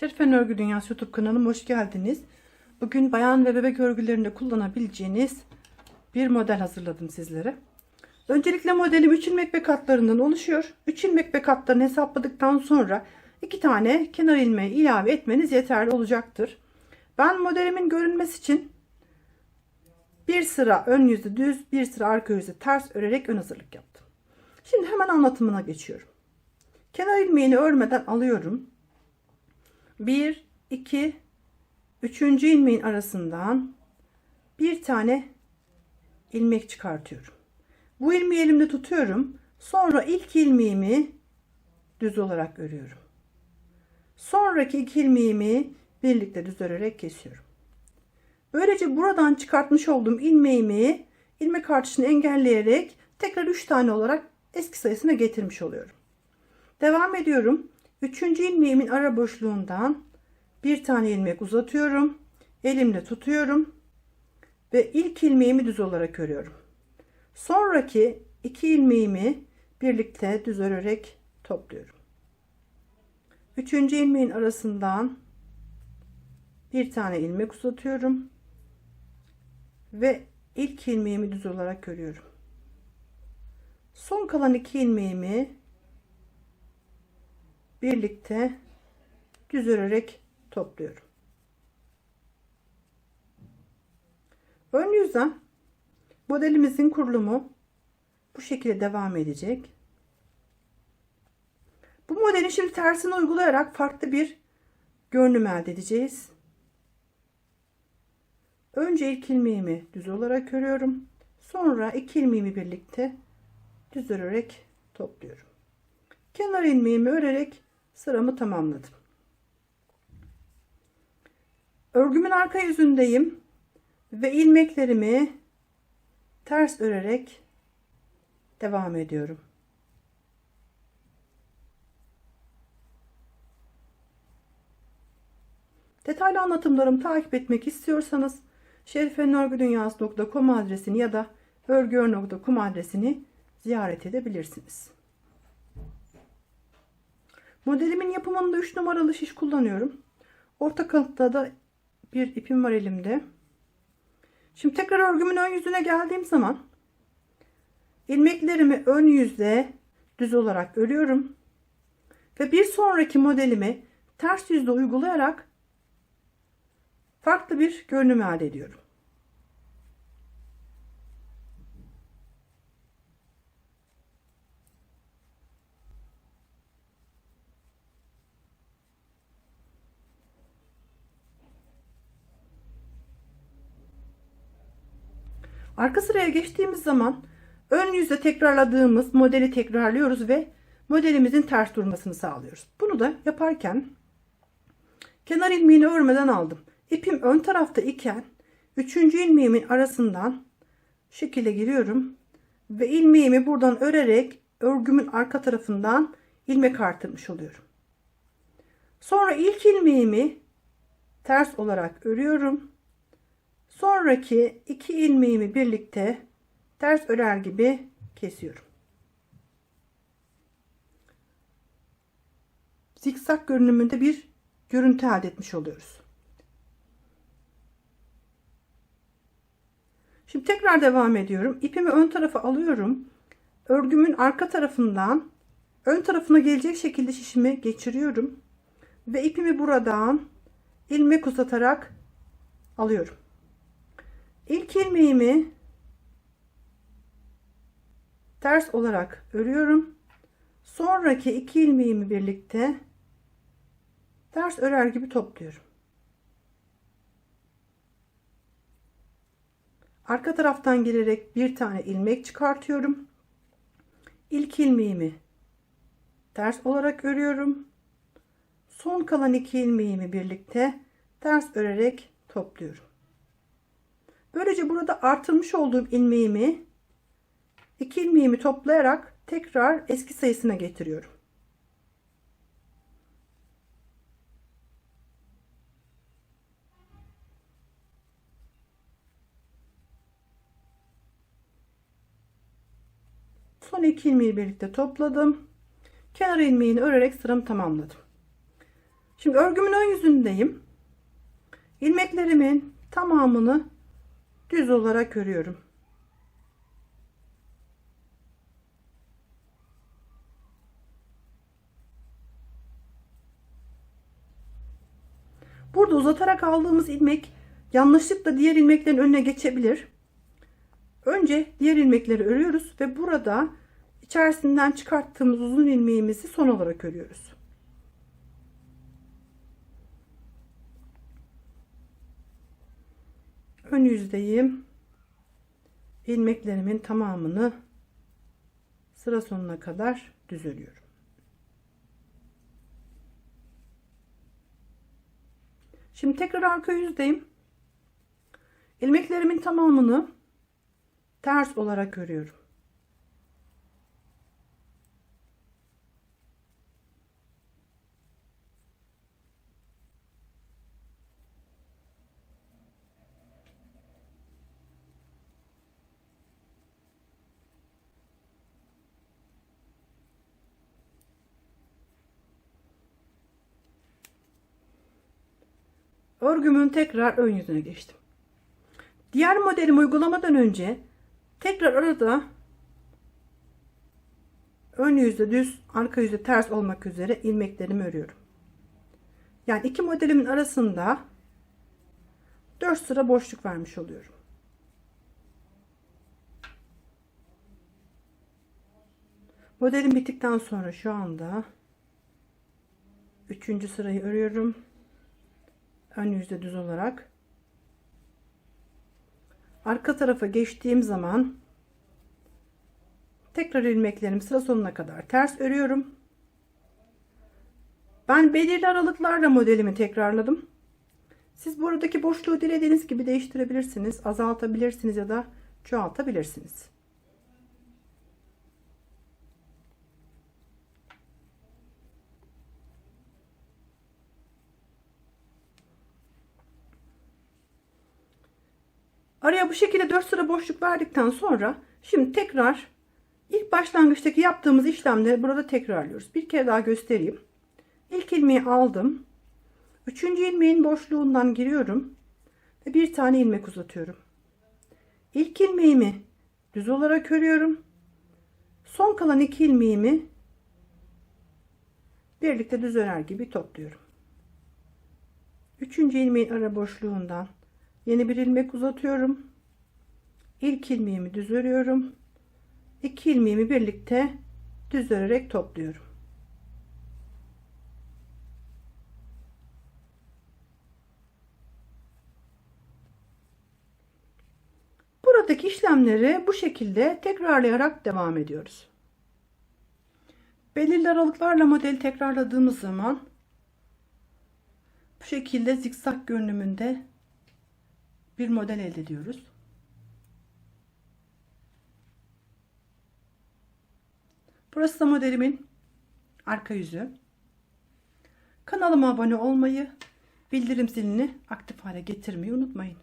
Şerifen Örgü Dünyası YouTube kanalıma hoş geldiniz. Bugün bayan ve bebek örgülerinde kullanabileceğiniz bir model hazırladım sizlere. Öncelikle modelim 3 ilmek ve katlarından oluşuyor. 3 ilmek ve katlarını hesapladıktan sonra 2 tane kenar ilmeği ilave etmeniz yeterli olacaktır. Ben modelimin görünmesi için bir sıra ön yüzü düz, bir sıra arka yüzü ters örerek ön hazırlık yaptım. Şimdi hemen anlatımına geçiyorum. Kenar ilmeğini örmeden alıyorum. 1 2 3. ilmeğin arasından bir tane ilmek çıkartıyorum. Bu ilmeği elimde tutuyorum. Sonra ilk ilmeğimi düz olarak örüyorum. Sonraki iki ilmeğimi birlikte düz örerek kesiyorum. Böylece buradan çıkartmış olduğum ilmeğimi ilmek artışını engelleyerek tekrar 3 tane olarak eski sayısına getirmiş oluyorum. Devam ediyorum. Üçüncü ilmeğimin ara boşluğundan bir tane ilmek uzatıyorum. Elimle tutuyorum. Ve ilk ilmeğimi düz olarak örüyorum. Sonraki iki ilmeğimi birlikte düz örerek topluyorum. Üçüncü ilmeğin arasından bir tane ilmek uzatıyorum. Ve ilk ilmeğimi düz olarak örüyorum. Son kalan iki ilmeğimi birlikte düz örerek topluyorum. Ön yüzden modelimizin kurulumu bu şekilde devam edecek. Bu modeli şimdi tersine uygulayarak farklı bir görünüm elde edeceğiz. Önce ilk ilmeğimi düz olarak örüyorum. Sonra iki ilmeğimi birlikte düz örerek topluyorum. Kenar ilmeğimi örerek sıramı tamamladım. Örgümün arka yüzündeyim ve ilmeklerimi ters örerek devam ediyorum. Detaylı anlatımlarımı takip etmek istiyorsanız şerifenörgüdünyası.com adresini ya da örgüör.com adresini ziyaret edebilirsiniz. Modelimin yapımında 3 numaralı şiş kullanıyorum. Orta kalıpta da bir ipim var elimde. Şimdi tekrar örgümün ön yüzüne geldiğim zaman ilmeklerimi ön yüzde düz olarak örüyorum. Ve bir sonraki modelimi ters yüzde uygulayarak farklı bir görünüm elde ediyorum. Arka sıraya geçtiğimiz zaman ön yüzde tekrarladığımız modeli tekrarlıyoruz ve modelimizin ters durmasını sağlıyoruz. Bunu da yaparken kenar ilmeğini örmeden aldım. İpim ön tarafta iken üçüncü ilmeğimin arasından şekilde giriyorum ve ilmeğimi buradan örerek örgümün arka tarafından ilmek artırmış oluyorum. Sonra ilk ilmeğimi ters olarak örüyorum. Sonraki iki ilmeğimi birlikte ters örer gibi kesiyorum. Zikzak görünümünde bir görüntü elde etmiş oluyoruz. Şimdi tekrar devam ediyorum. İpimi ön tarafa alıyorum. Örgümün arka tarafından ön tarafına gelecek şekilde şişimi geçiriyorum. Ve ipimi buradan ilmek uzatarak alıyorum. İlk ilmeğimi ters olarak örüyorum. Sonraki iki ilmeğimi birlikte ters örer gibi topluyorum. Arka taraftan girerek bir tane ilmek çıkartıyorum. İlk ilmeğimi ters olarak örüyorum. Son kalan iki ilmeğimi birlikte ters örerek topluyorum. Böylece burada artırmış olduğum ilmeğimi iki ilmeğimi toplayarak tekrar eski sayısına getiriyorum. Son iki ilmeği birlikte topladım. Kenar ilmeğini örerek sıramı tamamladım. Şimdi örgümün ön yüzündeyim. İlmeklerimin tamamını düz olarak örüyorum. Burada uzatarak aldığımız ilmek yanlışlıkla diğer ilmeklerin önüne geçebilir. Önce diğer ilmekleri örüyoruz ve burada içerisinden çıkarttığımız uzun ilmeğimizi son olarak örüyoruz. Ön yüzdeyim. ilmeklerimin tamamını sıra sonuna kadar düz örüyorum. Şimdi tekrar arka yüzdeyim. İlmeklerimin tamamını ters olarak örüyorum. Örgümün tekrar ön yüzüne geçtim. Diğer modelimi uygulamadan önce tekrar arada ön yüzde düz, arka yüzde ters olmak üzere ilmeklerimi örüyorum. Yani iki modelimin arasında 4 sıra boşluk vermiş oluyorum. Modelim bittikten sonra şu anda 3. sırayı örüyorum. Ön yüzde düz olarak. Arka tarafa geçtiğim zaman tekrar ilmeklerimi sıra sonuna kadar ters örüyorum. Ben belirli aralıklarla modelimi tekrarladım. Siz buradaki boşluğu dilediğiniz gibi değiştirebilirsiniz. Azaltabilirsiniz ya da çoğaltabilirsiniz. Bu şekilde 4 sıra boşluk verdikten sonra şimdi tekrar ilk başlangıçtaki yaptığımız işlemleri burada tekrarlıyoruz. Bir kere daha göstereyim. İlk ilmeği aldım. Üçüncü ilmeğin boşluğundan giriyorum. Ve bir tane ilmek uzatıyorum. İlk ilmeğimi düz olarak örüyorum. Son kalan iki ilmeğimi birlikte düz örer gibi topluyorum. Üçüncü ilmeğin ara boşluğundan Yeni bir ilmek uzatıyorum. İlk ilmeğimi düz örüyorum. İki ilmeğimi birlikte düz örerek topluyorum. Buradaki işlemleri bu şekilde tekrarlayarak devam ediyoruz. Belirli aralıklarla modeli tekrarladığımız zaman bu şekilde zikzak görünümünde bir model elde ediyoruz. Burası da modelimin arka yüzü. Kanalıma abone olmayı, bildirim zilini aktif hale getirmeyi unutmayın.